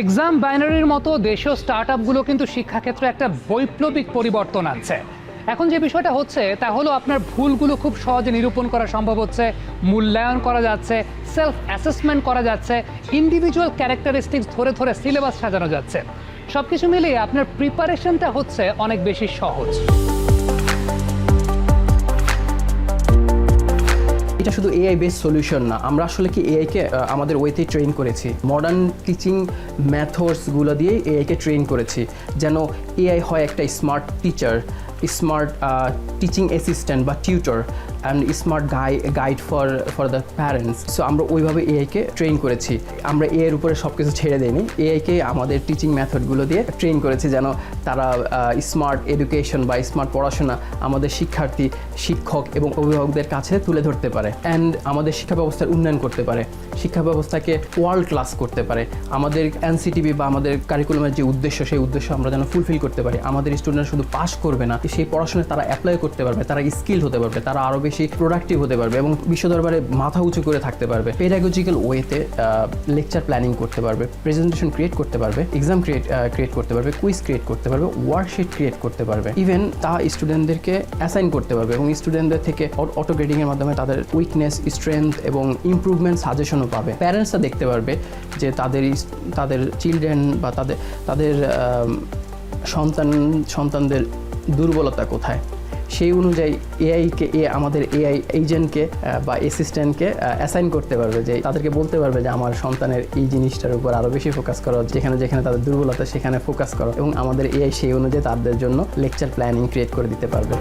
Exam বাইনারির মতো দেশীয় start আপগুলো কিন্তু শিক্ষাক্ষেত্রে একটা বৈপ্লবিক পরিবর্তন আছে এখন যে বিষয়টা হচ্ছে, তা হলো আপনার ভুলগুলো খুব সহজে নিরূপণ করা সম্ভব হচ্ছে, মূল্যায়ন করা যাচ্ছে সেলফ অ্যাসেসমেন্ট করা যাচ্ছে ইন্ডিভিজুয়াল ক্যারেক্টারিস্টিক্স ধরে ধরে সিলেবাস সাজানো যাচ্ছে। সব কিছু মিলিয়ে আপনার প্রিপারেশনটা হচ্ছে অনেক বেশি সহজ। এটা শুধু এআই বেস সলিউশন না, আমরা আসলে কি এআইকে আমাদের ওয়েতে ট্রেন করেছি। মডার্ন টিচিং ম্যাথডসগুলো দিয়ে এআইকে ট্রেন করেছি, যেন এআই হয় একটা smart teacher smart teaching assistant বা tutor and smart guy guide for for the parents so আমরা ওইভাবে এআইকে ট্রেন করেছি। আমরা এ এর উপরে সব কিছু ছেড়ে দিইনি। এআইকে আমাদের টিচিং মেথডগুলো দিয়ে ট্রেন করেছি যেন তারা স্মার্ট এডুকেশন বা স্মার্ট পড়াশোনা আমাদের শিক্ষার্থী, শিক্ষক এবং অভিভাবকদের কাছে তুলে ধরতে পারে। অ্যান্ড আমাদের শিক্ষা ব্যবস্থার উন্নয়ন করতে পারে। শিক্ষা ব্যবস্থাকে ওয়ার্ল্ড ক্লাস করতে পারে। আমাদের এনসিটিভি বা আমাদের কারিকুলামের যে উদ্দেশ্য, সেই উদ্দেশ্য আমরা যেন ফুলফিল করতে পারি। আমাদের স্টুডেন্ট শুধু পাস করবে না, সেই পড়াশোনায় তারা অ্যাপ্লাই করতে পারবে, তারা স্কিল হতে পারবে, তারা আরও বেশি প্রোডাক্টিভ হতে পারবে এবং বিশ্ব দরবারে মাথা উঁচু করে থাকতে পারবে পেডাগোজিক্যাল ওয়েতে লেকচার প্ল্যানিং করতে পারবে প্রেজেন্টেশন ক্রিয়েট করতে পারবে এক্সাম ক্রিয়েট ক্রিয়েট করতে পারবে কুইজ ক্রিয়েট করতে পারবে ওয়ার্কশিট ক্রিয়েট করতে পারবে। ইভেন তা স্টুডেন্টদেরকে অ্যাসাইন করতে পারবে এবং স্টুডেন্টদের থেকে অটো গ্রেডিংয়ের মাধ্যমে তাদের উইকনেস স্ট্রেংথ এবং ইমপ্রুভমেন্ট সাজেশনও পাবে। প্যারেন্টসরা দেখতে পারবে যে তাদের তাদের চিলড্রেন বা তাদের তাদের সন্তান, সন্তানদের দুর্বলতা কোথায়। সেই অনুযায়ী এআইকে এ আমাদের এআই এজেন্টকে বা অ্যাসিস্ট্যান্টকে অ্যাসাইন করতে পারবে যে তাদেরকে বলতে পারবে যে আমার সন্তানের এই জিনিসটার উপর আরও বেশি ফোকাস করো, যেখানে যেখানে তাদের দুর্বলতা সেখানে ফোকাস করো এবং আমাদের এআই সেই অনুযায়ী তাদের জন্য লেকচার প্ল্যানিং ক্রিয়েট করে দিতে পারবে।